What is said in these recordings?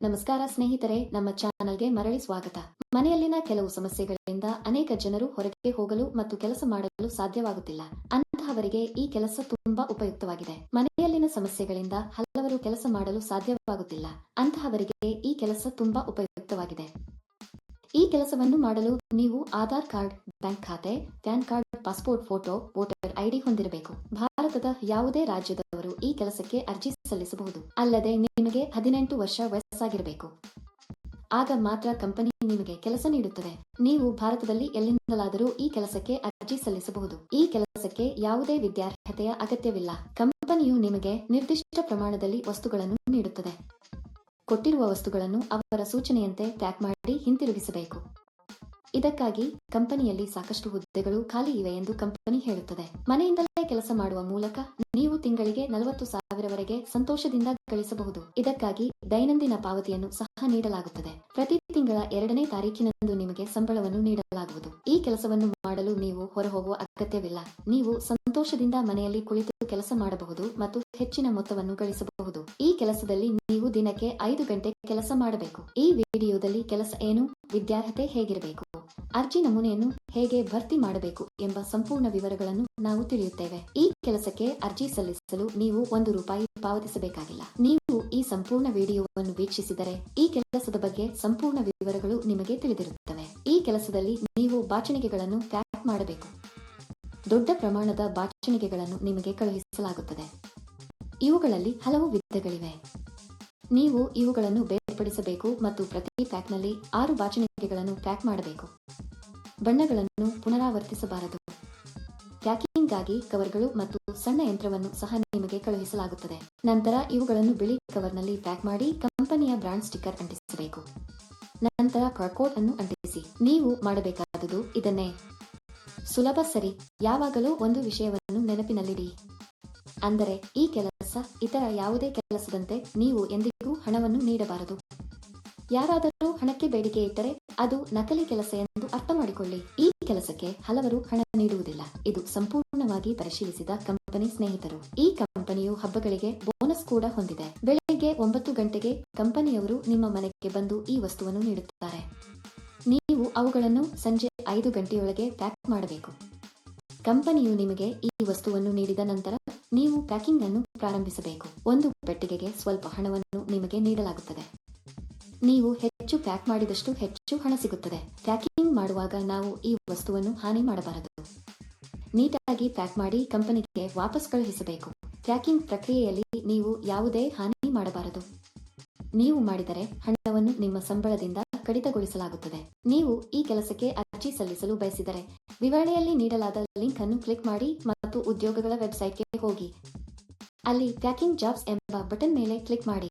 ನಮಸ್ಕಾರ ಸ್ನೇಹಿತರೆ, ನಮ್ಮ ಚಾನಲ್ಗೆ ಮರಳಿ ಸ್ವಾಗತ. ಮನೆಯಲ್ಲಿನ ಕೆಲವು ಸಮಸ್ಯೆಗಳಿಂದ ಅನೇಕ ಜನರು ಹೊರಗೆ ಹೋಗಲು ಮತ್ತು ಕೆಲಸ ಮಾಡಲು ಸಾಧ್ಯವಾಗುತ್ತಿಲ್ಲ. ಅಂತಹವರಿಗೆ ಈ ಕೆಲಸ ತುಂಬಾ ಉಪಯುಕ್ತವಾಗಿದೆ. ಮನೆಯಲ್ಲಿನ ಸಮಸ್ಯೆಗಳಿಂದ ಹಲವರು ಕೆಲಸ ಮಾಡಲು ಸಾಧ್ಯವಾಗುತ್ತಿಲ್ಲ. ಅಂತಹವರಿಗೆ ಈ ಕೆಲಸ ತುಂಬಾ ಉಪಯುಕ್ತವಾಗಿದೆ. ಈ ಕೆಲಸವನ್ನು ಮಾಡಲು ನೀವು ಆಧಾರ್ ಕಾರ್ಡ್, ಬ್ಯಾಂಕ್ ಖಾತೆ, PAN card, passport photo, voter ID ಹೊಂದಿರಬೇಕು. ಭಾರತದ ಯಾವುದೇ ರಾಜ್ಯದವರು ಈ ಕೆಲಸಕ್ಕೆ ಅರ್ಜಿ ಸಲ್ಲಿಸಬಹುದು. ಅಲ್ಲದೆ ನಿಮಗೆ ಹದಿನೆಂಟು ವರ್ಷ ವಯಸ್ಸಾಗಿರಬೇಕು ಆಗ ಮಾತ್ರ ಕಂಪನಿ ನಿಮಗೆ ಕೆಲಸ ನೀಡುತ್ತದೆ. ನೀವು ಭಾರತದಲ್ಲಿ ಎಲ್ಲಿಂದಲಾದರೂ ಈ ಕೆಲಸಕ್ಕೆ ಅರ್ಜಿ ಸಲ್ಲಿಸಬಹುದು. ಈ ಕೆಲಸಕ್ಕೆ ಯಾವುದೇ ವಿದ್ಯಾರ್ಹತೆಯ ಅಗತ್ಯವಿಲ್ಲ. ಕಂಪನಿಯು ನಿಮಗೆ ನಿರ್ದಿಷ್ಟ ಪ್ರಮಾಣದಲ್ಲಿ ವಸ್ತುಗಳನ್ನು ನೀಡುತ್ತದೆ. ಕೊಟ್ಟಿರುವ ವಸ್ತುಗಳನ್ನು ಅವರ ಸೂಚನೆಯಂತೆ ಪ್ಯಾಕ್ ಮಾಡಿ ಹಿಂತಿರುಗಿಸಬೇಕು. ಇದಕ್ಕಾಗಿ ಕಂಪನಿಯಲ್ಲಿ ಸಾಕಷ್ಟು ಹುದ್ದೆಗಳು ಖಾಲಿ ಇವೆ ಎಂದು ಕಂಪನಿ ಹೇಳುತ್ತದೆ. ಮನೆಯಿಂದಲೇ ಕೆಲಸ ಮಾಡುವ ಮೂಲಕ ನೀವು ತಿಂಗಳಿಗೆ ನಲವತ್ತು ಸಾವಿರವರೆಗೆ ಸಂತೋಷದಿಂದ ಗಳಿಸಬಹುದು. ಇದಕ್ಕಾಗಿ ದೈನಂದಿನ ಪಾವತಿಯನ್ನು ಸಹ ನೀಡಲಾಗುತ್ತದೆ. ಪ್ರತಿ ತಿಂಗಳ ಎರಡನೇ ತಾರೀಕಿನಂದು ನಿಮಗೆ ಸಂಬಳವನ್ನು ನೀಡಲಾಗುವುದು. ಈ ಕೆಲಸವನ್ನು ಮಾಡಲು ನೀವು ಹೊರಹೋಗುವ ಅಗತ್ಯವಿಲ್ಲ. ನೀವು ಸಂತೋಷದಿಂದ ಮನೆಯಲ್ಲಿ ಕುಳಿತು ಕೆಲಸ ಮಾಡಬಹುದು ಮತ್ತು ಹೆಚ್ಚಿನ ಮೊತ್ತವನ್ನು ಗಳಿಸಬಹುದು. ಈ ಕೆಲಸದಲ್ಲಿ ನೀವು ದಿನಕ್ಕೆ ಐದು ಗಂಟೆ ಕೆಲಸ ಮಾಡಬೇಕು. ಈ ವಿಡಿಯೋದಲ್ಲಿ ಕೆಲಸ ಏನು, ವಿದ್ಯಾರ್ಹತೆ ಹೇಗಿರಬೇಕು, ಅರ್ಜಿ ನಮೂನೆಯನ್ನು ಹೇಗೆ ಭರ್ತಿ ಮಾಡಬೇಕು ಎಂಬ ಸಂಪೂರ್ಣ ವಿವರಗಳನ್ನು ನಾವು ತಿಳಿಯುತ್ತೇವೆ. ಈ ಕೆಲಸಕ್ಕೆ ಅರ್ಜಿ ಸಲ್ಲಿಸಲು ನೀವು ಒಂದು ರೂಪಾಯಿ ಪಾವತಿಸಬೇಕಾಗಿಲ್ಲ. ನೀವು ಈ ಸಂಪೂರ್ಣ ವಿಡಿಯೋವನ್ನು ವೀಕ್ಷಿಸಿದರೆ ಈ ಕೆಲಸದ ಬಗ್ಗೆ ಸಂಪೂರ್ಣ ವಿವರಗಳು ನಿಮಗೆ ತಿಳಿದಿರುತ್ತವೆ. ಈ ಕೆಲಸದಲ್ಲಿ ನೀವು ಬಾಚಣಿಗೆಗಳನ್ನು ಪ್ಯಾಕ್ ಮಾಡಬೇಕು. ದೊಡ್ಡ ಪ್ರಮಾಣದ ಬಾಚಣಿಗೆಗಳನ್ನು ನಿಮಗೆ ಕಳುಹಿಸಲಾಗುತ್ತದೆ. ಇವುಗಳಲ್ಲಿ ಹಲವು ವಿಧಗಳಿವೆ. ನೀವು ಇವುಗಳನ್ನು ಬೇರ್ಪಡಿಸಬೇಕು ಮತ್ತು ಪ್ರತಿ ಪ್ಯಾಕ್ನಲ್ಲಿ ಆರು ಬಾಚಣಿಗೆಗಳನ್ನು ಪ್ಯಾಕ್ ಮಾಡಬೇಕು. ಬಣ್ಣಗಳನ್ನು ಪುನರಾವರ್ತಿಸಬಾರದು. ಪ್ಯಾಕಿಂಗ್ಗಾಗಿ ಕವರ್ಗಳು ಮತ್ತು ಸಣ್ಣ ಯಂತ್ರವನ್ನು ಸಹ ನಿಮಗೆ ಕಳುಹಿಸಲಾಗುತ್ತದೆ. ನಂತರ ಇವುಗಳನ್ನು ಬಿಳಿ ಕವರ್ನಲ್ಲಿ ಪ್ಯಾಕ್ ಮಾಡಿ ಕಂಪನಿಯ ಬ್ರಾಂಡ್ ಸ್ಟಿಕ್ಕರ್ ಅಂಟಿಸಬೇಕು. ನಂತರ ಕಾರ್ಕೋಡ್ ಅನ್ನು ಅಂಟಿಸಿ. ನೀವು ಮಾಡಬೇಕಾದುದು ಇದನ್ನೇ. ಸುಲಭ ಸರಿ. ಯಾವಾಗಲೂ ಒಂದು ವಿಷಯವನ್ನು ನೆನಪಿನಲ್ಲಿಡಿ. ಅಂದರೆ ಈ ಕೆಲಸ ಇತರ ಯಾವುದೇ ಕೆಲಸದಂತೆ ನೀವು ಎಂದಿಗೂ ಹಣವನ್ನು ನೀಡಬಾರದು. ಯಾರಾದರೂ ಹಣಕ್ಕೆ ಬೇಡಿಕೆ ಇಟ್ಟರೆ ಅದು ನಕಲಿ ಕೆಲಸ ಎಂದು ಅರ್ಥ ಮಾಡಿಕೊಳ್ಳಿ ಈ ಕೆಲಸಕ್ಕೆ ಹಲವರು ಹಣ ನೀಡುವುದಿಲ್ಲ. ಇದು ಸಂಪೂರ್ಣವಾಗಿ ಪರಿಶೀಲಿಸಿದ ಕಂಪನಿ ಸ್ನೇಹಿತರು. ಈ ಕಂಪನಿಯು ಹಬ್ಬಗಳಿಗೆ ಬೋನಸ್ ಕೂಡ ಹೊಂದಿದೆ. ಬೆಳಿಗ್ಗೆ ಒಂಬತ್ತು ಗಂಟೆಗೆ ಕಂಪನಿಯವರು ನಿಮ್ಮ ಮನೆಗೆ ಬಂದು ಈ ವಸ್ತುವನ್ನು ನೀಡುತ್ತಾರೆ. ನೀವು ಅವುಗಳನ್ನು ಸಂಜೆ ಐದು ಗಂಟೆಯೊಳಗೆ ಪ್ಯಾಕ್ ಮಾಡಬೇಕು. ಕಂಪನಿಯು ನಿಮಗೆ ಈ ವಸ್ತುವನ್ನು ನೀಡಿದ ನಂತರ ನೀವು ಪ್ಯಾಕಿಂಗ್ ಅನ್ನು ಪ್ರಾರಂಭಿಸಬೇಕು. ಒಂದು ಪೆಟ್ಟಿಗೆಗೆ ಸ್ವಲ್ಪ ಹಣವನ್ನು ನಿಮಗೆ ನೀಡಲಾಗುತ್ತದೆ. ನೀವು ಹೆಚ್ಚು ಪ್ಯಾಕ್ ಮಾಡಿದಷ್ಟು ಹೆಚ್ಚು ಹಣ ಸಿಗುತ್ತದೆ. ಪ್ಯಾಕಿಂಗ್ ಮಾಡುವಾಗ ನಾವು ಈ ವಸ್ತುವನ್ನು ಹಾನಿ ಮಾಡಬಾರದು. ನೀಟಾಗಿ ಪ್ಯಾಕ್ ಮಾಡಿ ಕಂಪನಿಗೆ ವಾಪಸ್ ಕಳುಹಿಸಬೇಕು. ಪ್ಯಾಕಿಂಗ್ ಪ್ರಕ್ರಿಯೆಯಲ್ಲಿ ನೀವು ಯಾವುದೇ ಹಾನಿ ಮಾಡಬಾರದು. ನೀವು ಮಾಡಿದರೆ ಹಣವನ್ನು ನಿಮ್ಮ ಸಂಬಳದಿಂದ ಕಡಿತಗೊಳಿಸಲಾಗುತ್ತದೆ. ನೀವು ಈ ಕೆಲಸಕ್ಕೆ ಅರ್ಜಿ ಸಲ್ಲಿಸಲು ಬಯಸಿದರೆ ವಿವರಣೆಯಲ್ಲಿ ನೀಡಲಾದ ಲಿಂಕ್ ಅನ್ನು ಕ್ಲಿಕ್ ಮಾಡಿ ಮತ್ತು ಉದ್ಯೋಗಗಳ ವೆಬ್ಸೈಟ್ಗೆ ಹೋಗಿ. ಅಲ್ಲಿ ಪ್ಯಾಕಿಂಗ್ ಜಾಬ್ಸ್ ಎಂಬ ಬಟನ್ ಮೇಲೆ ಕ್ಲಿಕ್ ಮಾಡಿ.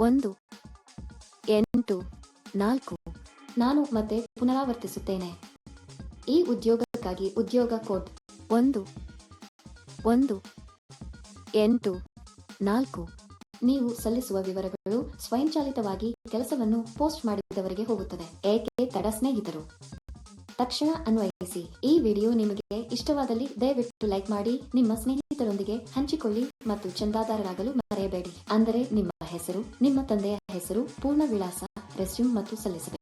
ಒಂದು, ಎಂಟು, ನಾಲ್ಕು, ನಾನು ಮತ್ತೆ ಪುನರಾವರ್ತಿಸುತ್ತೇನೆ. ಈ ಉದ್ಯೋಗಕ್ಕಾಗಿ ಉದ್ಯೋಗ ಕೋಡ್ ಒಂದು ಒಂದು, ಎಂಟು, ನಾಲ್ಕು. ನೀವು ಸಲ್ಲಿಸುವ ವಿವರಗಳು ಸ್ವಯಂಚಾಲಿತವಾಗಿ ಕೆಲಸವನ್ನು ಪೋಸ್ಟ್ ಮಾಡಿದವರಿಗೆ ಹೋಗುತ್ತದೆ. ಏಕೆ ತಡ ಸ್ನೇಹಿತರು? ತಕ್ಷಣ ಅನ್ವಯಿಸಿ. ಈ ವಿಡಿಯೋ ನಿಮಗೆ ಇಷ್ಟವಾದಲ್ಲಿ ದಯವಿಟ್ಟು ಲೈಕ್ ಮಾಡಿ, ನಿಮ್ಮ ಸ್ನೇಹಿತರೊಂದಿಗೆ ಹಂಚಿಕೊಳ್ಳಿ ಮತ್ತು ಚಂದಾದಾರರಾಗಲು ಮರೆಯಬೇಡಿ. ಅಂದರೆ ನಿಮ್ಮ ಹೆಸರು, ನಿಮ್ಮ ತಂದೆಯ ಹೆಸರು, ಪೂರ್ಣ ವಿಳಾಸ, ರೆಸ್ಯೂಮ್ ಮತ್ತು ಸಲ್ಲಿಸಬೇಕು.